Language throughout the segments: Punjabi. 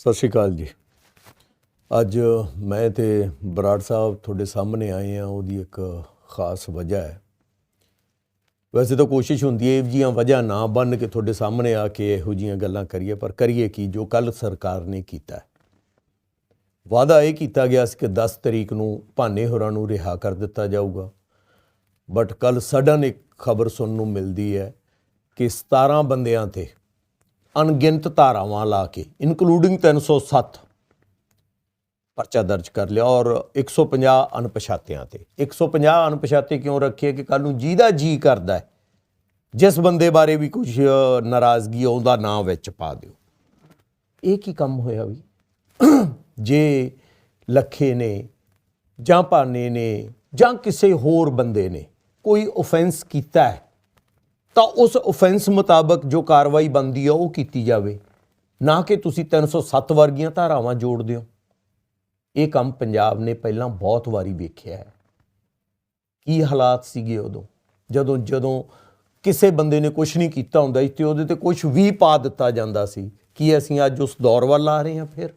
ਸਤਿ ਸ਼੍ਰੀ ਅਕਾਲ ਜੀ। ਅੱਜ ਮੈਂ ਤੇ ਬਰਾੜ ਸਾਹਿਬ ਤੁਹਾਡੇ ਸਾਹਮਣੇ ਆਏ ਆ ਉਹਦੀ ਇੱਕ ਖਾਸ ਵਜ੍ਹਾ ਹੈ। ਵੈਸੇ ਤਾਂ ਕੋਸ਼ਿਸ਼ ਹੁੰਦੀ ਹੈ, ਇਹ ਜੀਆਂ ਵਜ੍ਹਾ ਨਾ ਬਣ ਕੇ ਤੁਹਾਡੇ ਸਾਹਮਣੇ ਆ ਕੇ ਇਹੋ ਜੀਆਂ ਗੱਲਾਂ ਕਰੀਏ, ਪਰ ਕਰੀਏ ਕੀ, ਜੋ ਕੱਲ ਸਰਕਾਰ ਨੇ ਕੀਤਾ ਵਾਅਦਾ ਇਹ ਕੀਤਾ ਗਿਆ ਸੀ ਕਿ 10 ਤਰੀਕ ਨੂੰ ਭਾਨੇ ਹੋਰਾਂ ਨੂੰ ਰਿਹਾ ਕਰ ਦਿੱਤਾ ਜਾਊਗਾ। ਬਟ ਕੱਲ ਸਡਨ ਇੱਕ ਖਬਰ ਸੁਣਨ ਨੂੰ ਮਿਲਦੀ ਹੈ ਕਿ 17 ਬੰਦਿਆਂ ਤੇ ਅਣਗਿਣਤ ਧਾਰਾਵਾਂ ਲਾ ਕੇ ਇਨਕਲੂਡਿੰਗ 307 ਪਰਚਾ ਦਰਜ ਕਰ ਲਿਆ ਔਰ 150 ਅਣਪਛਾਤਿਆਂ ਤੇ। 150 ਅਣਪਛਾਤੇ ਕਿਉਂ ਰੱਖੇ ਕਿ ਕੱਲ ਨੂੰ ਜਿਹਦਾ ਜੀ ਕਰਦਾ ਹੈ ਜਿਸ ਬੰਦੇ ਬਾਰੇ ਵੀ ਕੁਝ ਨਾਰਾਜ਼ਗੀ ਆ, ਉਹਦਾ ਨਾਂ ਵਿੱਚ ਪਾ ਦਿਓ। ਇਹ ਕੀ ਕੰਮ ਹੋਇਆ ਵੀ? ਜੇ ਲੱਖੇ ਨੇ ਜਾਂ ਭਾਨੇ ਨੇ ਜਾਂ ਕਿਸੇ ਹੋਰ ਬੰਦੇ ਨੇ ਕੋਈ ਆਫੈਂਸ ਕੀਤਾ ਹੈ ਤਾਂ ਉਸ ਆਫੈਂਸ ਮੁਤਾਬਕ ਜੋ ਕਾਰਵਾਈ ਬੰਦੀ ਆ, ਉਹ ਕੀਤੀ ਜਾਵੇ। ਨਾ ਕਿ ਤੁਸੀਂ 307 ਵਰਗੀਆਂ ਧਾਰਾਵਾਂ ਜੋੜ ਦਿਓ। ਇਹ ਕੰਮ ਪੰਜਾਬ ਨੇ ਪਹਿਲਾਂ ਬਹੁਤ ਵਾਰੀ ਵੇਖਿਆ ਹੈ। ਕੀ ਹਾਲਾਤ ਸੀਗੇ ਉਦੋਂ? ਜਦੋਂ ਜਦੋਂ ਕਿਸੇ ਬੰਦੇ ਨੇ ਕੁਝ ਨਹੀਂ ਕੀਤਾ ਹੁੰਦਾ ਸੀ ਤੇ ਉਹਦੇ ਤੇ ਕੁਝ ਵੀ ਪਾ ਦਿੱਤਾ ਜਾਂਦਾ ਸੀ, ਕੀ ਅਸੀਂ ਅੱਜ ਉਸ ਦੌਰ ਵੱਲ ਆ ਰਹੇ ਹਾਂ ਫਿਰ?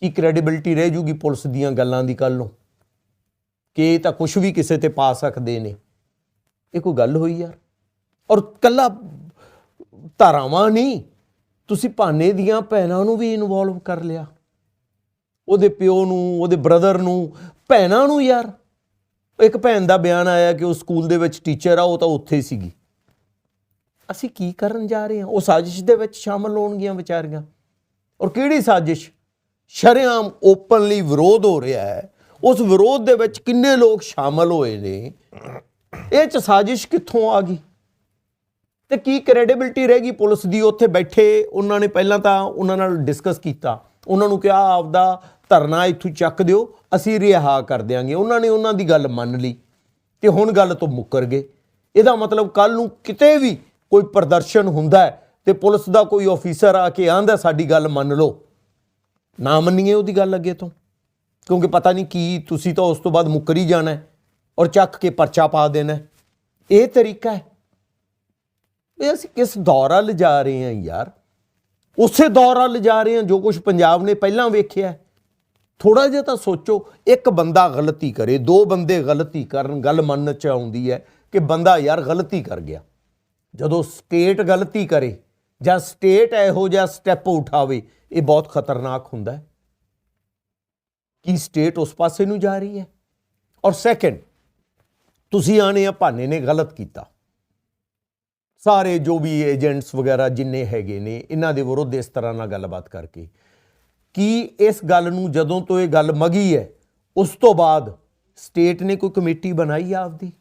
ਕੀ ਕ੍ਰੈਡੀਬਿਲਟੀ ਰਹਿ ਜੂਗੀ ਪੁਲਿਸ ਦੀਆਂ ਗੱਲਾਂ ਦੀ ਕੱਲ ਨੂੰ? ਕਿ ਇਹ ਤਾਂ ਕੁਝ ਵੀ ਕਿਸੇ ਤੇ ਪਾ ਸਕਦੇ ਨੇ। ਇਹ ਕੋਈ ਗੱਲ ਹੋਈ ਯਾਰ? ਔਰ ਕੱਲਾ ਧਾਰਾਵਾਂ ਨਹੀਂ, ਤੁਸੀਂ ਭਾਨੇ ਦੀਆਂ ਭੈਣਾਂ ਨੂੰ ਵੀ ਇਨਵੋਲਵ ਕਰ ਲਿਆ। ਉਹਦੇ ਪਿਓ ਨੂੰ, ਉਹਦੇ ਬ੍ਰਦਰ ਨੂੰ, ਭੈਣਾਂ ਨੂੰ ਯਾਰ। ਇੱਕ ਭੈਣ ਦਾ ਬਿਆਨ ਆਇਆ ਕਿ ਉਹ ਸਕੂਲ ਦੇ ਵਿੱਚ ਟੀਚਰ ਆ, ਉਹ ਤਾਂ ਉੱਥੇ ਸੀਗੀ। ਅਸੀਂ ਕੀ ਕਰਨ ਜਾ ਰਹੇ ਹਾਂ? ਉਹ ਸਾਜ਼ਿਸ਼ ਦੇ ਵਿੱਚ ਸ਼ਾਮਲ ਹੋਣਗੀਆਂ ਵਿਚਾਰੀਆਂ। ਔਰ ਕਿਹੜੀ ਸਾਜ਼ਿਸ਼? ਸ਼ਰੇਆਮ ਓਪਨਲੀ ਵਿਰੋਧ ਹੋ ਰਿਹਾ ਹੈ। ਉਸ ਵਿਰੋਧ ਦੇ ਵਿੱਚ ਕਿੰਨੇ ਲੋਕ ਸ਼ਾਮਲ ਹੋਏ ਨੇ? ਇਹ ਚ ਸਾਜ਼ਿਸ਼ ਕਿੱਥੋਂ ਆ ਗਈ? ਤੇ ਕੀ ਕ੍ਰੈਡੀਬਿਲਟੀ ਰਹੇਗੀ ਪੁਲਿਸ ਦੀ? ਉੱਥੇ ਬੈਠੇ ਉਹਨਾਂ ਨੇ ਪਹਿਲਾਂ ਤਾਂ ਉਹਨਾਂ ਨਾਲ ਡਿਸਕਸ ਕੀਤਾ। ਉਹਨਾਂ ਨੂੰ ਕਿਹਾ, ਆਪਦਾ ਧਰਨਾ ਇੱਥੋਂ ਚੱਕ ਦਿਓ, ਅਸੀਂ ਰਿਹਾ ਕਰ ਦਿਆਂਗੇ। ਉਹਨਾਂ ਨੇ ਉਹਨਾਂ ਦੀ ਗੱਲ ਮੰਨ ਲਈ ਤੇ ਹੁਣ ਗੱਲ ਤੋਂ ਮੁੱਕਰ ਗਏ। ਇਹਦਾ ਮਤਲਬ ਕੱਲ ਨੂੰ ਕਿਤੇ ਵੀ ਕੋਈ ਪ੍ਰਦਰਸ਼ਨ ਹੁੰਦਾ ਹੈ ਤੇ ਪੁਲਿਸ ਦਾ ਕੋਈ ਅਫੀਸਰ ਆ ਕੇ ਆਂਦਾ, ਸਾਡੀ ਗੱਲ ਮੰਨ ਲਓ। ਨਾ ਮੰਨੀਏ ਉਹਦੀ ਗੱਲ ਅੱਗੇ ਤੋਂ। ਕਿਉਂਕਿ ਪਤਾ ਨਹੀਂ ਕੀ, ਤੁਸੀਂ ਤਾਂ ਉਸ ਤੋਂ ਬਾਅਦ ਮੁੱਕਰ ਹੀ ਜਾਣਾ ਔਰ ਚੱਕ ਕੇ ਪਰਚਾ ਪਾ ਦੇਣਾ ਇਹ ਤਰੀਕਾ ਹੈ। ਇਹ ਅਸੀਂ ਕਿਸ ਦੌਰ ਲਿਜਾ ਰਹੇ ਹਾਂ ਯਾਰ? ਉਸੇ ਦੌਰ ਲਿਜਾ ਰਹੇ ਹਾਂ ਜੋ ਕੁਝ ਪੰਜਾਬ ਨੇ ਪਹਿਲਾਂ ਵੇਖਿਆ ਹੈ। ਥੋੜਾ ਜਿਹਾ ਤਾਂ ਸੋਚੋ, ਇੱਕ ਬੰਦਾ ਗਲਤੀ ਕਰੇ, ਦੋ ਬੰਦੇ ਗਲਤੀ ਕਰਨ, ਗੱਲ ਮੰਨ ਚ ਆਉਂਦੀ ਹੈ ਕਿ ਬੰਦਾ ਯਾਰ ਗਲਤੀ ਕਰ ਗਿਆ। ਜਦੋਂ ਸਟੇਟ ਗਲਤੀ ਕਰੇ ਜਾਂ ਸਟੇਟ ਇਹੋ ਜਿਹਾ ਸਟੈਪ ਉਠਾਵੇ, ਇਹ ਬਹੁਤ ਖਤਰਨਾਕ ਹੁੰਦਾ ਹੈ। ਕਿ ਸਟੇਟ ਉਸ ਪਾਸੇ ਨੂੰ ਜਾ ਰਹੀ ਹੈ? ਔਰ ਸੈਕੰਡ ਤੁਸੀਂ ਆਣੇ ਆ ਭਾਨੇ ਨੇ ਗਲਤ ਕੀਤਾ। ਸਾਰੇ ਜੋ ਵੀ ਏਜੰਟਸ ਵਗੈਰਾ ਜਿੰਨੇ ਹੈਗੇ ਨੇ, ਇਹਨਾਂ ਦੇ ਵਿਰੁੱਧ ਇਸ ਤਰ੍ਹਾਂ ਨਾਲ ਗੱਲਬਾਤ ਕਰਕੇ ਕੀ ਇਸ ਗੱਲ ਨੂੰ ਜਦੋਂ ਤੋਂ ਇਹ ਗੱਲ ਮਗੀ ਹੈ, ਉਸ ਤੋਂ ਬਾਅਦ ਸਟੇਟ ਨੇ ਕੋਈ ਕਮੇਟੀ ਬਣਾਈ ਆ ਆਪਦੀ?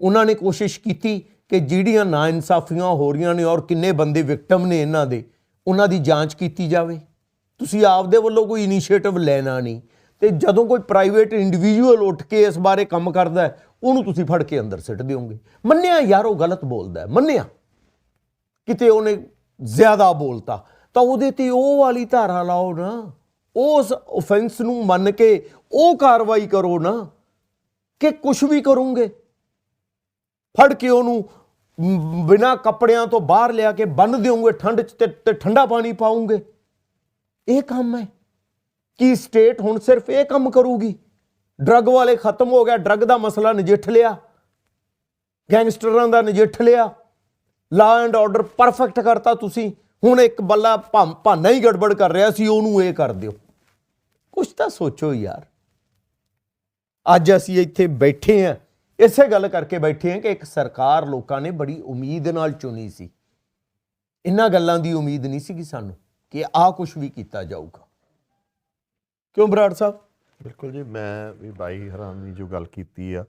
ਉਹਨਾਂ ਨੇ ਕੋਸ਼ਿਸ਼ ਕੀਤੀ ਕਿ ਜਿਹੜੀਆਂ ਨਾ ਇਨਸਾਫ਼ੀਆਂ ਹੋ ਰਹੀਆਂ ਨੇ ਔਰ ਕਿੰਨੇ ਬੰਦੇ ਵਿਕਟਮ ਨੇ ਇਹਨਾਂ ਦੇ, ਉਹਨਾਂ ਦੀ ਜਾਂਚ ਕੀਤੀ ਜਾਵੇ। ਤੁਸੀਂ ਆਪਦੇ ਵੱਲੋਂ ਕੋਈ ਇਨੀਸ਼ੀਏਟਿਵ ਲੈਣਾ ਨਹੀਂ। ਤੇ ਜਦੋਂ ਕੋਈ ਪ੍ਰਾਈਵੇਟ ਇੰਡੀਵਿਜੂਅਲ ਉੱਠ ਕੇ ਇਸ ਬਾਰੇ ਕੰਮ ਕਰਦਾ ਉਹਨੂੰ ਤੁਸੀਂ ਫੜ ਕੇ ਅੰਦਰ ਸਿੱਟ ਦਿਓਗੇ। ਮੰਨਿਆ ਯਾਰ ਉਹ ਗਲਤ ਬੋਲਦਾ ਹੈ ਮੰਨਿਆ। ਕਿਤੇ ਉਹਨੇ ਜ਼ਿਆਦਾ ਬੋਲਤਾ ਤਾਂ ਉਹਦੇ ਤੇ ਉਹ ਵਾਲੀ ਧਾਰਾ ਲਾਓ ਨਾ। ਉਸ ਆਫੈਂਸ ਨੂੰ ਮੰਨ ਕੇ ਉਹ ਕਾਰਵਾਈ ਕਰੋ ਨਾ ਕਿ ਕੁਝ ਵੀ ਕਰੋਗੇ। ਫੜ ਕੇ ਉਹਨੂੰ ਮ, ਬਿਨਾਂ ਕੱਪੜਿਆਂ ਤੋਂ ਬਾਹਰ ਲਿਆ ਕੇ ਬੰਨ ਦਿਓਗੇ ਠੰਡ 'ਚ ਤੇ ਠੰਡਾ ਪਾਣੀ ਪਾਉਂਗੇ ਇਹ ਕੰਮ ਹੈ। ਕਿ ਸਟੇਟ ਹੁਣ ਸਿਰਫ ਇਹ ਕੰਮ ਕਰੂਗੀ? ਡਰੱਗ ਵਾਲੇ ਖਤਮ ਹੋ ਗਿਆ, ਡਰੱਗ ਦਾ ਮਸਲਾ ਨਜਿੱਠ ਲਿਆ, ਗੈਂਗਸਟਰਾਂ ਦਾ ਨਜਿੱਠ ਲਿਆ ਲਾ ਐਂਡ ਆਰਡਰ ਪਰਫੈਕਟ ਕਰਤਾ ਤੁਸੀਂ, ਹੁਣ ਇੱਕ ਬੱਲਾ ਭੰ- ਭਾਨਾ ਹੀ ਗੜਬੜ ਕਰ ਰਿਹਾ ਸੀ, ਉਹਨੂੰ ਇਹ ਕਰ ਦਿਓ। ਕੁਛ ਤਾਂ ਸੋਚੋ ਯਾਰ। ਅੱਜ ਅਸੀਂ ਇੱਥੇ ਬੈਠੇ ਆਂ ਇਸੇ ਗੱਲ ਕਰਕੇ ਬੈਠੇ ਆਂ ਕਿ ਇੱਕ ਸਰਕਾਰ ਲੋਕਾਂ ਨੇ ਬੜੀ ਉਮੀਦ ਨਾਲ ਚੁਣੀ ਸੀ। ਇਹਨਾਂ ਗੱਲਾਂ ਦੀ ਉਮੀਦ ਨਹੀਂ ਸੀ ਕਿ ਸਾਨੂੰ ਕਿ ਆਹ ਕੁਝ ਵੀ ਕੀਤਾ ਜਾਊਗਾ। ਕਿਉਂ ਬਰਾੜ ਸਾਹਿਬ? ਬਿਲਕੁਲ ਜੀ, ਮੈਂ ਵੀ ਬਾਈ ਹਰਾਮ ਦੀ ਜੋ ਗੱਲ ਕੀਤੀ ਆ,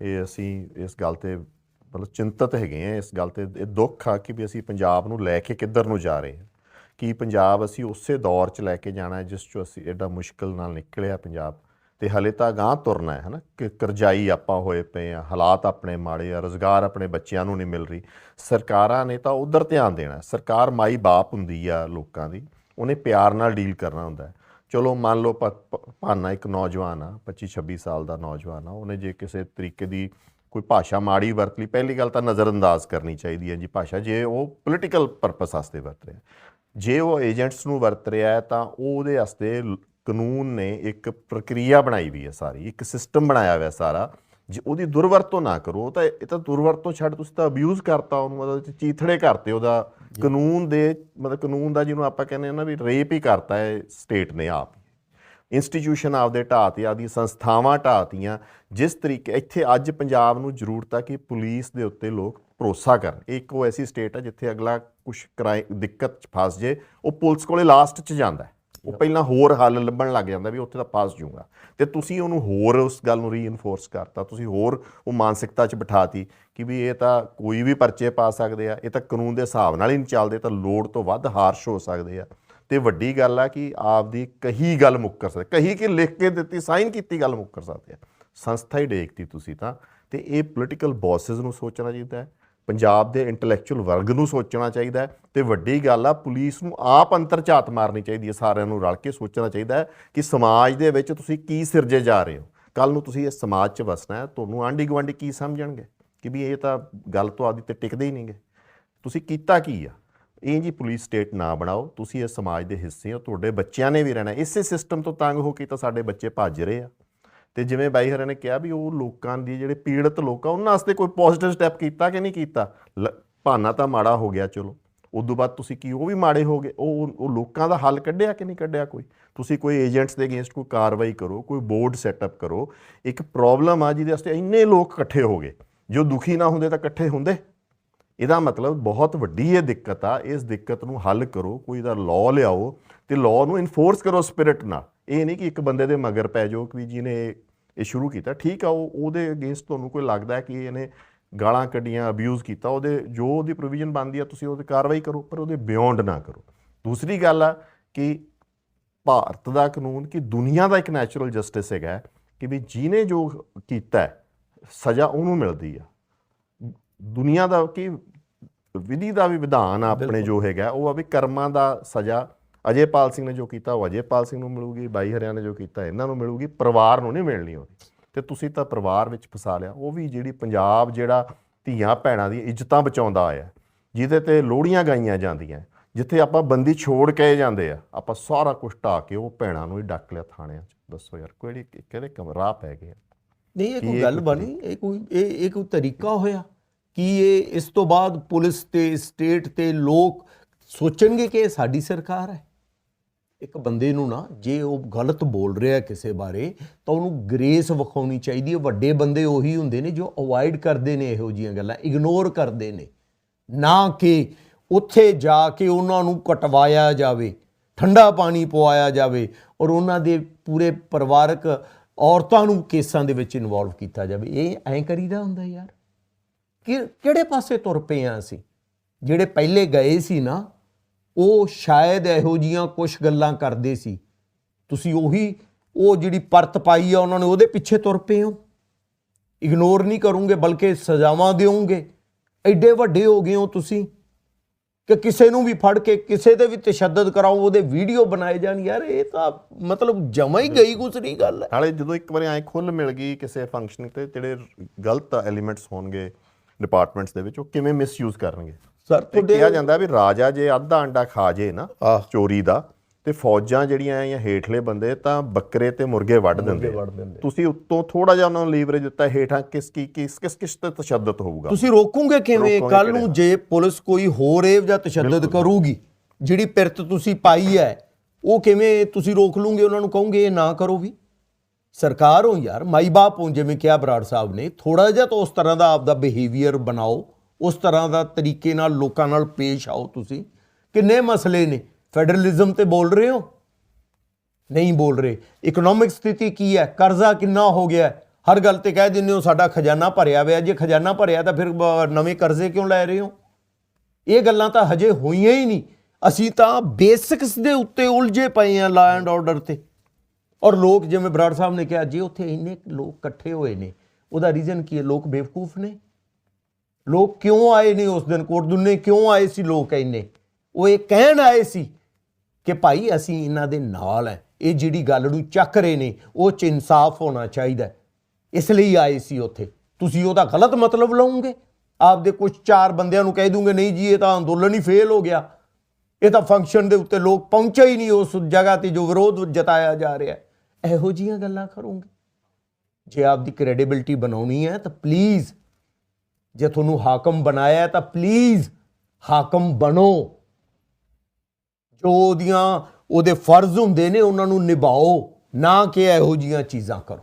ਇਹ ਅਸੀਂ ਇਸ ਗੱਲ ਤੇ ਮਤਲਬ ਚਿੰਤਤ ਹੈਗੇ ਆ, ਇਸ ਗੱਲ ਤੇ ਇਹ ਦੁੱਖ ਆ ਕਿ ਵੀ ਅਸੀਂ ਪੰਜਾਬ ਨੂੰ ਲੈ ਕੇ ਕਿੱਧਰ ਨੂੰ ਜਾ ਰਹੇ ਹਾਂ। ਕਿ ਪੰਜਾਬ ਅਸੀਂ ਉਸੇ ਦੌਰ 'ਚ ਲੈ ਕੇ ਜਾਣਾ ਹੈ ਜਿਸ 'ਚੋਂ ਅਸੀਂ ਐਡਾ ਮੁਸ਼ਕਲ ਨਾਲ ਨਿਕਲਿਆ ਪੰਜਾਬ, ਤੇ ਹਲੇ ਤਾਂ ਗਾਂ ਤੁਰਨਾ ਹੈ, ਹਨਾ? ਕਿ ਕਰਜ਼ਾਈ ਆਪਾਂ ਹੋਏ ਪਏ ਆ ਹਾਲਾਤ ਆਪਣੇ ਮਾੜੇ ਆ, ਰੋਜ਼ਗਾਰ ਆਪਣੇ ਬੱਚਿਆਂ ਨੂੰ ਨਹੀਂ ਮਿਲ ਰਹੀ। ਸਰਕਾਰਾਂ ਨੇ ਤਾਂ ਉਧਰ ਧਿਆਨ ਦੇਣਾ, ਸਰਕਾਰ ਮਾਈ ਬਾਪ ਹੁੰਦੀ ਆ ਲੋਕਾਂ ਦੀ, ਉਹਨੇ ਪਿਆਰ ਨਾਲ ਡੀਲ ਕਰਨਾ ਹੁੰਦਾ ਹੈ। ਚਲੋ ਮੰਨ ਲਓ ਭਾਨਾ ਇੱਕ ਨੌਜਵਾਨ ਆ 25 26 ਸਾਲ ਦਾ ਨੌਜਵਾਨ ਆ, ਉਹਨੇ ਜੇ ਕਿਸੇ ਤਰੀਕੇ ਦੀ ਕੋਈ ਭਾਸ਼ਾ ਮਾੜੀ ਵਰਤ ਲਈ, ਪਹਿਲੀ ਗੱਲ ਤਾਂ ਨਜ਼ਰਅੰਦਾਜ਼ ਕਰਨੀ ਚਾਹੀਦੀ ਹੈ ਜੀ ਭਾਸ਼ਾ, ਜੇ ਉਹ ਪੋਲੀਟੀਕਲ ਪਰਪਸ ਵਾਸਤੇ ਵਰਤ ਰਿਹਾ। ਜੇ ਉਹ ਏਜੰਟਸ ਨੂੰ ਵਰਤ ਰਿਹਾ ਹੈ, ਤਾਂ ਉਹ ਉਹਦੇ ਵਾਸਤੇ ਕਾਨੂੰਨ ਨੇ ਇੱਕ ਪ੍ਰਕਿਰਿਆ ਬਣਾਈ ਵੀ ਹੈ ਸਾਰੀ, ਇੱਕ ਸਿਸਟਮ ਬਣਾਇਆ ਹੋਇਆ ਸਾਰਾ। ਜੇ ਉਹਦੀ ਦੁਰਵਰਤੋਂ ਨਾ ਕਰੋ ਉਹ ਤਾਂ ਇਹ ਤਾਂ ਦੁਰਵਰਤੋਂ ਛੱਡ ਤੁਸੀਂ ਤਾਂ ਅਬਿਊਜ਼ ਕਰਤਾ ਉਹਨੂੰ ਮਤਲਬ ਚੀਥੜੇ ਕਰਤੇ ਉਹਦਾ ਕਾਨੂੰਨ ਦੇ ਮਤਲਬ ਕਾਨੂੰਨ ਦਾ ਜਿਹਨੂੰ ਆਪਾਂ ਕਹਿੰਦੇ ਆ ਨਾ ਵੀ ਰੇਪ ਹੀ ਕਰਤਾ ਹੈ ਸਟੇਟ ਨੇ ਆਪ ਇੰਸਟੀਟਿਊਸ਼ਨ ਆਪਦੇ ਢਾਤੇ ਆਦੀ ਸੰਸਥਾਵਾਂ ਢਾਤੀਆਂ ਜਿਸ ਤਰੀਕੇ ਇੱਥੇ ਅੱਜ ਪੰਜਾਬ ਨੂੰ ਜ਼ਰੂਰਤ ਆ ਕਿ ਪੁਲਿਸ ਦੇ ਉੱਤੇ ਲੋਕ ਭਰੋਸਾ ਕਰਨ। ਇਹ ਇੱਕ ਉਹ ਐਸੀ ਸਟੇਟ ਹੈ ਜਿੱਥੇ ਅਗਲਾ ਕੁਝ ਕਰਾਈ ਦਿੱਕਤ ਚ ਫਸ ਜੇ ਉਹ ਪੁਲਿਸ ਕੋਲੇ ਲਾਸਟ ਚ ਜਾਂਦਾ। ਉਹ ਪਹਿਲਾਂ ਹੋਰ ਹੱਲ ਲੱਭਣ ਲੱਗ ਜਾਂਦਾ ਵੀ ਉੱਥੇ ਤਾਂ ਪਾਸ ਜੂਗਾ। ਤੇ ਤੁਸੀਂ ਉਹਨੂੰ ਹੋਰ ਉਸ ਗੱਲ ਨੂੰ ਰੀਇਨਫੋਰਸ ਕਰਤਾ, ਤੁਸੀਂ ਹੋਰ ਉਹ ਮਾਨਸਿਕਤਾ 'ਚ ਬਿਠਾਤੀ ਕਿ ਵੀ ਇਹ ਤਾਂ ਕੋਈ ਵੀ ਪਰਚੇ ਪਾ ਸਕਦੇ ਆ, ਇਹ ਤਾਂ ਕਾਨੂੰਨ ਦੇ ਹਿਸਾਬ ਨਾਲ ਹੀ ਨਹੀਂ ਚੱਲਦੇ ਤਾਂ ਲੋੜ ਤੋਂ ਵੱਧ ਹਾਰਸ਼ ਹੋ ਸਕਦੇ ਆ। ਤੇ ਵੱਡੀ ਗੱਲ ਆ ਕਿ ਆਪ ਦੀ ਕਹੀ ਗੱਲ ਮੁੱਕਰ ਸਕਦੇ, ਕਹੀ ਕਿ ਲਿਖ ਕੇ ਦਿੱਤੀ ਸਾਈਨ ਕੀਤੀ ਗੱਲ ਮੁੱਕਰ ਸਕਦੇ ਆ। ਸੰਸਥਾ ਹੀ ਡੇਕਤੀ ਤੁਸੀਂ ਤਾਂ, ਤੇ ਇਹ ਪੋਲੀਟੀਕਲ ਬੌਸਸ ਨੂੰ ਸੋਚਣਾ ਚਾਹੀਦਾ ਹੈ। ਪੰਜਾਬ ਦੇ ਇੰਟੈਲੈਕਚੁਅਲ ਵਰਗ ਨੂੰ ਸੋਚਣਾ ਚਾਹੀਦਾ ਹੈ ਤੇ ਵੱਡੀ ਗੱਲ ਆ, ਪੁਲਿਸ ਨੂੰ ਆਪ ਅੰਤਰ ਝਾਤ ਮਾਰਨੀ ਚਾਹੀਦੀ ਹੈ, ਸਾਰਿਆਂ ਨੂੰ ਰਲ ਕੇ ਸੋਚਣਾ ਚਾਹੀਦਾ ਹੈ ਕਿ ਸਮਾਜ ਦੇ ਵਿੱਚ ਤੁਸੀਂ ਕੀ ਸਿਰਜੇ ਜਾ ਰਹੇ ਹੋ। ਕੱਲ ਨੂੰ ਤੁਸੀਂ ਇਸ ਸਮਾਜ 'ਚ ਵਸਣਾ ਹੈ, ਤੁਹਾਨੂੰ ਆਂਢੀ ਗੁਆਂਢੀ ਕੀ ਸਮਝਣਗੇ ਕਿ ਵੀ ਇਹ ਤਾਂ ਗੱਲ ਤੋਂ ਆਦੀ ਤੇ ਟਿਕਦੇ ਹੀ ਨਹੀਂਗੇ। ਤੁਸੀਂ ਕੀਤਾ ਕੀ ਆ? ਇਹ ਜੀ ਪੁਲਿਸ ਸਟੇਟ ਨਾ ਬਣਾਓ, ਤੁਸੀਂ ਇਸ ਸਮਾਜ ਦੇ ਹਿੱਸੇ ਹੋ, ਤੁਹਾਡੇ ਬੱਚਿਆਂ ਨੇ ਵੀ ਰਹਿਣਾ ਇਸੇ ਸਿਸਟਮ ਤੋਂ ਤੰਗ ਹੋ ਕੇ ਤਾਂ ਸਾਡੇ ਬੱਚੇ ਭੱਜ ਰਹੇ ਆ। ਤੇ ਜਿਵੇਂ ਬਾਈ ਹਰਾਂ ਨੇ ਕਿਹਾ ਵੀ ਉਹ ਲੋਕਾਂ ਦੀ ਜਿਹੜੇ ਪੀੜਤ ਲੋਕ ਆ, ਉਹਨਾਂ ਵਾਸਤੇ ਕੋਈ ਪੋਜ਼ਿਟਿਵ ਸਟੈਪ ਕੀਤਾ ਕਿ ਨਹੀਂ ਕੀਤਾ? ਲ- ਭਾਨਾ ਤਾਂ ਮਾੜਾ ਹੋ ਗਿਆ, ਚਲੋ। ਉਦੋਂ ਬਾਅਦ ਤੁਸੀਂ ਕੀ, ਉਹ ਵੀ ਮਾੜੇ ਹੋ ਗਏ। ਉਹ ਉਹ ਲੋਕਾਂ ਦਾ ਹੱਲ ਕੱਢਿਆ ਕਿ ਨਹੀਂ ਕੱਢਿਆ ਕੋਈ? ਤੁਸੀਂ ਕੋਈ ਏਜੰਟਸ ਦੇ ਅਗੇਂਸਟ ਕੋਈ ਕਾਰਵਾਈ ਕਰੋ, ਕੋਈ ਬੋਰਡ ਸੈਟਅਪ ਕਰੋ। ਇੱਕ ਪ੍ਰੋਬਲਮ ਆ ਜਿਹਦੇ ਵਾਸਤੇ ਇੰਨੇ ਲੋਕ ਇਕੱਠੇ ਹੋ ਗਏ। ਜੋ ਦੁਖੀ ਨਾ ਹੁੰਦੇ ਤਾਂ ਇਕੱਠੇ ਹੁੰਦੇ। ਇਹਦਾ ਮਤਲਬ ਬਹੁਤ ਵੱਡੀ ਇਹ ਦਿੱਕਤ ਆ। ਇਸ ਦਿੱਕਤ ਨੂੰ ਹੱਲ ਕਰੋ, ਕੋਈ ਦਾ ਲਾਅ ਲਿਆਓ ਤੇ ਲਾਅ ਨੂੰ ਇਨਫੋਰਸ ਕਰੋ ਸਪਿਰਿਟ ਨਾਲ। ਇਹ ਨਹੀਂ ਕਿ ਇੱਕ ਬੰਦੇ ਦੇ ਮਗਰ ਪੈ ਜਾਓ ਕਿ ਵੀ ਜਿਹਨੇ ਇਹ ਸ਼ੁਰੂ ਕੀਤਾ। ਠੀਕ ਆ ਉਹ ਉਹਦੇ ਅਗੇਂਸਟ ਤੁਹਾਨੂੰ ਕੋਈ ਲੱਗਦਾ ਕਿ ਇਹਨੇ ਗਾਲਾਂ ਕੱਢੀਆਂ ਅਬਿਊਜ਼ ਕੀਤਾ ਉਹਦੇ ਜੋ ਉਹਦੀ ਪ੍ਰੋਵੀਜ਼ਨ ਬਣਦੀ ਆ ਤੁਸੀਂ ਉਹਦੇ ਕਾਰਵਾਈ ਕਰੋ ਪਰ ਉਹਦੇ ਬਿਯੋਂਡ ਨਾ ਕਰੋ। ਦੂਸਰੀ ਗੱਲ ਆ ਕਿ ਭਾਰਤ ਦਾ ਕਾਨੂੰਨ ਕਿ ਦੁਨੀਆ ਦਾ ਇੱਕ ਨੈਚੁਰਲ ਜਸਟਿਸ ਹੈਗਾ ਕਿ ਵੀ ਜਿਹਨੇ ਜੋ ਕੀਤਾ ਸਜ਼ਾ ਉਹਨੂੰ ਮਿਲਦੀ ਆ। ਦੁਨੀਆ ਦਾ ਕਿ ਵਿਧੀ ਦਾ ਵੀ ਵਿਧਾਨ ਆ ਆਪਣੇ ਜੋ ਹੈਗਾ ਉਹ ਆ ਵੀ ਕਰਮਾਂ ਦਾ ਸਜ਼ਾ ਅਜੇਪਾਲ ਸਿੰਘ ਨੇ ਜੋ ਕੀਤਾ ਉਹ ਅਜੇਪਾਲ ਸਿੰਘ ਨੂੰ ਮਿਲੂਗੀ ਬਾਈ ਹਰਿਆਣਾ ਨੇ ਜੋ ਕੀਤਾ ਇਹਨਾਂ ਨੂੰ ਮਿਲੂਗੀ ਪਰਿਵਾਰ ਨੂੰ ਨਹੀਂ ਮਿਲਣੀ ਉਹਦੀ। ਤੇ ਤੁਸੀਂ ਤਾਂ ਪਰਿਵਾਰ ਵਿੱਚ ਫਸਾ ਲਿਆ। ਉਹ ਵੀ ਜਿਹੜੀ ਪੰਜਾਬ ਜਿਹੜਾ ਧੀਆਂ ਭੈਣਾਂ ਦੀ ਇੱਜ਼ਤਾਂ ਬਚਾਉਂਦਾ ਆਇਆ ਜਿਹਦੇ ਤੇ ਲੋਹੜੀਆਂ ਗਾਈਆਂ ਜਾਂਦੀਆਂ ਜਿੱਥੇ ਆਪਾਂ ਬੰਦੀ ਛੋੜ ਕੇ ਜਾਂਦੇ ਆ ਆਪਾਂ ਸਾਰਾ ਕੁਝ ਢਾ ਕੇ ਉਹ ਭੈਣਾਂ ਨੂੰ ਹੀ ਡੱਕ ਲਿਆ ਥਾਣਿਆਂ 'ਚ। ਦੱਸੋ ਯਾਰ ਕਿਹੜੀ ਕਿਹੜੇ ਕਮਰਾ ਪੈ ਗਏ ਆ? ਨਹੀਂ ਇਹ ਕੋਈ ਗੱਲ ਬਣੀ? ਇਹ ਕੋਈ ਇਹ ਇਹ ਕੋਈ ਤਰੀਕਾ ਹੋਇਆ? ਕੀ ਇਹ ਇਸ ਤੋਂ ਬਾਅਦ ਪੁਲਿਸ ਤੇ ਸਟੇਟ ਤੇ ਲੋਕ ਸੋਚਣਗੇ ਕਿ ਇਹ ਸਾਡੀ ਸਰਕਾਰ ਹੈ? ਇੱਕ ਬੰਦੇ ਨੂੰ ਨਾ ਜੇ ਉਹ ਗਲਤ ਬੋਲ ਰਿਹਾ ਕਿਸੇ ਬਾਰੇ, ਤਾਂ ਉਹਨੂੰ ਗ੍ਰੇਸ ਵਿਖਾਉਣੀ ਚਾਹੀਦੀ ਹੈ। ਵੱਡੇ ਬੰਦੇ ਉਹੀ ਹੁੰਦੇ ਨੇ ਜੋ ਅਵੋਇਡ ਕਰਦੇ ਨੇ ਇਹੋ ਜੀਆਂ ਗੱਲਾਂ ਇਗਨੋਰ ਕਰਦੇ ਨੇ। ਨਾ ਕਿ ਉੱਥੇ ਜਾ ਕੇ ਉਹਨਾਂ ਨੂੰ ਕਟਵਾਇਆ ਜਾਵੇ, ਠੰਡਾ ਪਾਣੀ ਪਵਾਇਆ ਜਾਵੇ ਔਰ ਉਹਨਾਂ ਦੇ ਪੂਰੇ ਪਰਿਵਾਰਕ ਔਰਤਾਂ ਨੂੰ ਕੇਸਾਂ ਦੇ ਵਿੱਚ ਇਨਵੋਲਵ ਕੀਤਾ ਜਾਵੇ। ਇਹ ਐਂ ਕਰੀਦਾ ਹੁੰਦਾ ਯਾਰ। ਕਿ ਕਿਹੜੇ ਪਾਸੇ ਤੁਰ ਪਏ ਆ ਅਸੀਂ? ਜਿਹੜੇ ਪਹਿਲੇ ਗਏ ਸੀ ਨਾ ਉਹ ਸ਼ਾਇਦ ਇਹੋ ਜੀਆਂ ਕੁਝ ਗੱਲਾਂ ਕਰਦੇ ਸੀ। ਤੁਸੀਂ ਉਹੀ ਉਹ ਜਿਹੜੀ ਪਰਤ ਪਾਈ ਆ ਉਹਨਾਂ ਨੇ ਉਹਦੇ ਪਿੱਛੇ ਤੁਰ ਪਏ ਹੋ। ਇਗਨੋਰ ਨਹੀਂ ਕਰੋਗੇ, ਬਲਕਿ ਸਜ਼ਾਵਾਂ ਦਿਓਗੇ। ਐਡੇ ਵੱਡੇ ਹੋ ਗਏ ਹੋ ਤੁਸੀਂ ਕਿ ਕਿਸੇ ਨੂੰ ਵੀ ਫੜ ਕੇ ਕਿਸੇ ਤੇ ਵੀ ਤਸ਼ੱਦਦ ਕਰਾਓ, ਉਹਦੇ ਵੀਡੀਓ ਬਣਾਏ ਜਾਣ। ਯਾਰ ਇਹ ਤਾਂ ਮਤਲਬ ਜਮਾ ਹੀ ਗਈ ਗੁਜ਼ਰੀ ਗੱਲ। ਹੈ ਨਾਲੇ ਜਦੋਂ ਇੱਕ ਵਾਰੀ ਐ ਖੁੱਲ ਮਿਲ ਗਈ ਕਿਸੇ ਫੰਕਸ਼ਨ ਤੇ, ਜਿਹੜੇ ਗਲਤ ਐਲੀਮੈਂਟਸ ਹੋਣਗੇ ਡਿਪਾਰਟਮੈਂਟਸ ਦੇ ਵਿੱਚ, ਉਹ ਕਿਵੇਂ ਮਿਸਯੂਜ਼ ਕਰਨਗੇ? ਸਰ ਤੇ ਕਿਹਾ ਜਾਂਦਾ ਵੀ ਰਾਜਾ ਜੇ ਅੱਧਾ ਅੰਡਾ ਖਾ ਜੇ ਨਾ। ਚੋਰੀ ਦਾ ਤੇ ਫੌਜਾਂ ਜਿਹੜੀਆਂ ਆ ਜਾਂ ਹੇਠਲੇ ਬੰਦੇ ਤਾਂ ਬੱਕਰੇ ਤੇ ਮੁਰਗੇ ਵੱਢ ਦਿੰਦੇ। ਤੁਸੀਂ ਉੱਤੋਂ ਥੋੜਾ ਜਿਹਾ ਉਹਨਾਂ ਨੂੰ ਲੀਵਰੇਜ ਦਿੱਤਾ ਹੇਠਾਂ ਕਿਸ ਕੀ ਕਿਸ ਕਿਸ ਕਿਸ ਤੇ ਤਸ਼ੱਦਦ ਹੋਊਗਾ? ਤੁਸੀਂ ਰੋਕੋਗੇ ਕਿਵੇਂ? ਕੱਲ ਨੂੰ ਜੇ ਪੁਲਿਸ ਕੋਈ ਹੋਰ ਇਹ ਜਾਂ ਤਸ਼ੱਦਦ ਕਰੂਗੀ ਜਿਹੜੀ ਪਿਰਤ ਤੁਸੀਂ ਪਾਈ ਹੈ ਉਹ ਕਿਵੇਂ ਤੁਸੀਂ ਰੋਕ ਲੂਗੇ? ਉਹਨਾਂ ਨੂੰ ਕਹੋਗੇ ਇਹ ਨਾ ਕਰੋ ਵੀ। ਸਰਕਾਰ ਹੋ ਯਾਰ ਮਾਈ ਬਾਪ ਹੋ ਜਿਵੇਂ ਕਿਹਾ ਬਰਾੜ ਸਾਹਿਬ ਨੇ ਥੋੜਾ ਜਿਹਾ ਤਾਂ ਉਸ ਤਰ੍ਹਾਂ ਦਾ ਆਪਦਾ ਬਿਹੇਵੀਅਰ ਬਣਾਓ। ਉਸ ਤਰ੍ਹਾਂ ਦਾ ਤਰੀਕੇ ਨਾਲ ਲੋਕਾਂ ਨਾਲ ਪੇਸ਼ ਆਓ ਤੁਸੀਂ। ਕਿੰਨੇ ਮਸਲੇ ਨੇ? ਫੈਡਰਲਿਜ਼ਮ ਤੇ ਬੋਲ ਰਹੇ ਹੋ? ਨਹੀਂ ਬੋਲ ਰਹੇ। ਇਕਨੋਮਿਕ ਸਥਿਤੀ ਕੀ ਹੈ? ਕਰਜ਼ਾ ਕਿੰਨਾ ਹੋ ਗਿਆ ਹਰ ਗੱਲ ਤੇ ਕਹਿ ਦਿੰਦੇ ਹੋ ਸਾਡਾ ਖਜ਼ਾਨਾ ਭਰਿਆ ਹੋਇਆ। ਜੇ ਖਜ਼ਾਨਾ ਭਰਿਆ ਤਾਂ ਫਿਰ ਨਵੇਂ ਕਰਜ਼ੇ ਕਿਉਂ ਲੈ ਰਹੇ ਹੋ? ਇਹ ਗੱਲਾਂ ਤਾਂ ਹਜੇ ਹੋਈਆਂ ਹੀ ਨਹੀਂ। ਅਸੀਂ ਤਾਂ ਬੇਸਿਕਸ ਦੇ ਉੱਤੇ ਉਲਝੇ ਪਏ ਆ ਲਾ ਐਂਡ ਆਰਡਰ ਤੇ। ਔਰ ਲੋਕ, ਜਿਵੇਂ ਬਰਾੜ ਸਾਹਿਬ ਨੇ ਕਿਹਾ, ਜੇ ਉੱਥੇ ਇੰਨੇ ਲੋਕ ਇਕੱਠੇ ਹੋਏ ਨੇ, ਉਹਦਾ ਰੀਜ਼ਨ ਕੀ ਹੈ? ਲੋਕ ਬੇਵਕੂਫ ਨੇ। ਲੋਕ ਕਿਉਂ ਆਏ ਨੇ ਉਸ ਦਿਨ ਕੋਟ ਕੋਟਦੁੰਨੇ ਕਿਉਂ ਆਏ ਸੀ ਲੋਕ ਇੰਨੇ? ਉਹ ਇਹ ਕਹਿਣ ਆਏ ਸੀ ਕਿ ਭਾਈ ਅਸੀਂ ਇਹਨਾਂ ਦੇ ਨਾਲ ਹੈ ਇਹ ਜਿਹੜੀ ਗੱਲ ਨੂੰ ਚੱਕ ਰਹੇ ਨੇ, ਉਹ ਚ ਇਨਸਾਫ ਹੋਣਾ ਚਾਹੀਦਾ ਇਸ ਲਈ ਆਏ ਸੀ ਉੱਥੇ। ਤੁਸੀਂ ਉਹਦਾ ਗਲਤ ਮਤਲਬ ਲਓਗੇ। ਆਪਦੇ ਕੁਝ ਚਾਰ ਬੰਦਿਆਂ ਨੂੰ ਕਹਿ ਦੂੰਗੇ, ਨਹੀਂ ਜੀ, ਇਹ ਤਾਂ ਅੰਦੋਲਨ ਹੀ ਫੇਲ ਹੋ ਗਿਆ। ਇਹ ਤਾਂ ਫੰਕਸ਼ਨ ਦੇ ਉੱਤੇ ਲੋਕ ਪਹੁੰਚੇ ਹੀ ਨਹੀਂ ਉਸ ਜਗ੍ਹਾ ਤੇ ਜੋ ਵਿਰੋਧ ਜਤਾਇਆ ਜਾ ਰਿਹਾ ਇਹੋ ਜੀਆਂ ਗੱਲਾਂ ਕਰੋਗੇ? ਜੇ ਆਪਦੀ ਕ੍ਰੈਡੀਬਿਲਟੀ ਬਣਾਉਣੀ ਹੈ ਤਾਂ ਪਲੀਜ਼ ਜੇ ਤੁਹਾਨੂੰ ਹਾਕਮ ਬਣਾਇਆ ਤਾਂ ਪਲੀਜ਼ ਹਾਕਮ ਬਣੋ। ਜੋ ਉਹਦੀਆਂ, ਉਹਦੇ ਫਰਜ਼ ਹੁੰਦੇ ਨੇ, ਉਹਨਾਂ ਨੂੰ ਨਿਭਾਓ। ਨਾ ਕਿ ਇਹੋ ਜੀਆਂ ਚੀਜ਼ਾਂ ਕਰੋ।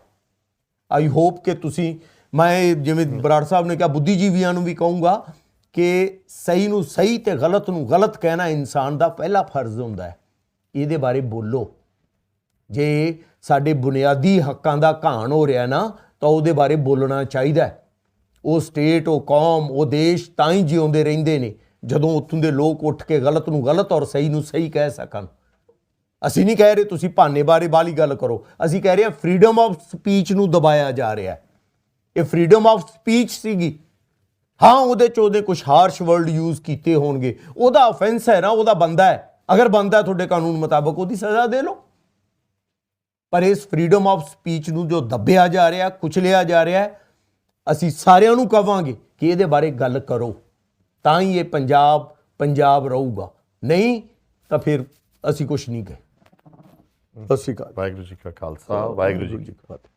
ਆਈ ਹੋਪ ਕਿ ਤੁਸੀਂ, ਮੈਂ ਜਿਵੇਂ ਬਰਾੜ ਸਾਹਿਬ ਨੇ ਕਿਹਾ, ਬੁੱਧੀਜੀਵੀਆਂ ਨੂੰ ਵੀ ਕਹੂੰਗਾ ਕਿ ਸਹੀ ਨੂੰ ਸਹੀ ਤੇ ਗਲਤ ਨੂੰ ਗਲਤ ਕਹਿਣਾ ਇਨਸਾਨ ਦਾ ਪਹਿਲਾ ਫਰਜ਼ ਹੁੰਦਾ ਹੈ। ਇਹਦੇ ਬਾਰੇ ਬੋਲੋ। ਜੇ ਸਾਡੇ ਬੁਨਿਆਦੀ ਹੱਕਾਂ ਦਾ ਘਾਣ ਹੋ ਰਿਹਾ ਨਾ, ਤਾਂ ਉਹਦੇ ਬਾਰੇ ਬੋਲਣਾ ਚਾਹੀਦਾ ਹੈ। ਉਹ ਸਟੇਟ, ਉਹ ਕੌਮ, ਉਹ ਦੇਸ਼ ਤਾਂ ਹੀ ਜਿਉਂਦੇ ਰਹਿੰਦੇ ਨੇ। ਜਦੋਂ ਉੱਥੋਂ ਦੇ ਲੋਕ ਉੱਠ ਕੇ ਗਲਤ ਨੂੰ ਗਲਤ ਔਰ ਸਹੀ ਨੂੰ ਸਹੀ ਕਹਿ ਸਕਣ। ਅਸੀਂ ਨਹੀਂ ਕਹਿ ਰਹੇ ਤੁਸੀਂ ਭਾਨੇ ਬਾਰੇ ਬਾਲੀ ਗੱਲ ਕਰੋ। ਅਸੀਂ ਕਹਿ ਰਹੇ ਹਾਂ ਫਰੀडम ਆਫ ਸਪੀਚ ਨੂੰ ਦਬਾਇਆ ਜਾ ਰਿਹਾ ਇਹ ਫਰੀडम ਆਫ ਸਪੀਚ ਸੀਗੀ। ਹਾਂ, ਉਹਦੇ ਚ ਉਹਦੇ ਕੁਝ ਹਾਰਸ਼ ਵਰਡ ਯੂਜ਼ ਕੀਤੇ ਹੋਣਗੇ। ਉਹਦਾ ਆਫੈਂਸ ਹੈ ਨਾ, ਉਹਦਾ ਬੰਦਾ ਹੈ। ਅਗਰ ਬੰਦਾ ਤੁਹਾਡੇ ਕਾਨੂੰਨ ਮੁਤਾਬਕ ਉਹਦੀ ਸਜ਼ਾ ਦੇ ਲਓ। ਪਰ ਇਸ ਫਰੀडम ਆਫ ਸਪੀਚ ਨੂੰ ਜੋ ਦੱਬਿਆ ਜਾ ਰਿਹਾ, ਕੁਚਲਿਆ ਜਾ ਰਿਹਾ ਅਸੀਂ ਸਾਰਿਆਂ ਨੂੰ ਕਵਾਂਗੇ ਕਿ ਇਹਦੇ ਬਾਰੇ ਗੱਲ ਕਰੋ। ਤਾਂ ਹੀ ਇਹ ਪੰਜਾਬ ਪੰਜਾਬ ਰਹੂਗਾ। ਨਹੀਂ, ਤਾਂ ਫਿਰ ਅਸੀਂ ਕੁਝ ਨਹੀਂ ਗਏ। ਸਤਿ ਸ਼੍ਰੀ ਅਕਾਲ। ਵਾਹਿਗੁਰੂ ਜੀ ਕਾ ਖਾਲਸਾ, ਵਾਹਿਗੁਰੂ ਜੀ ਕੀ ਫਤਿਹ।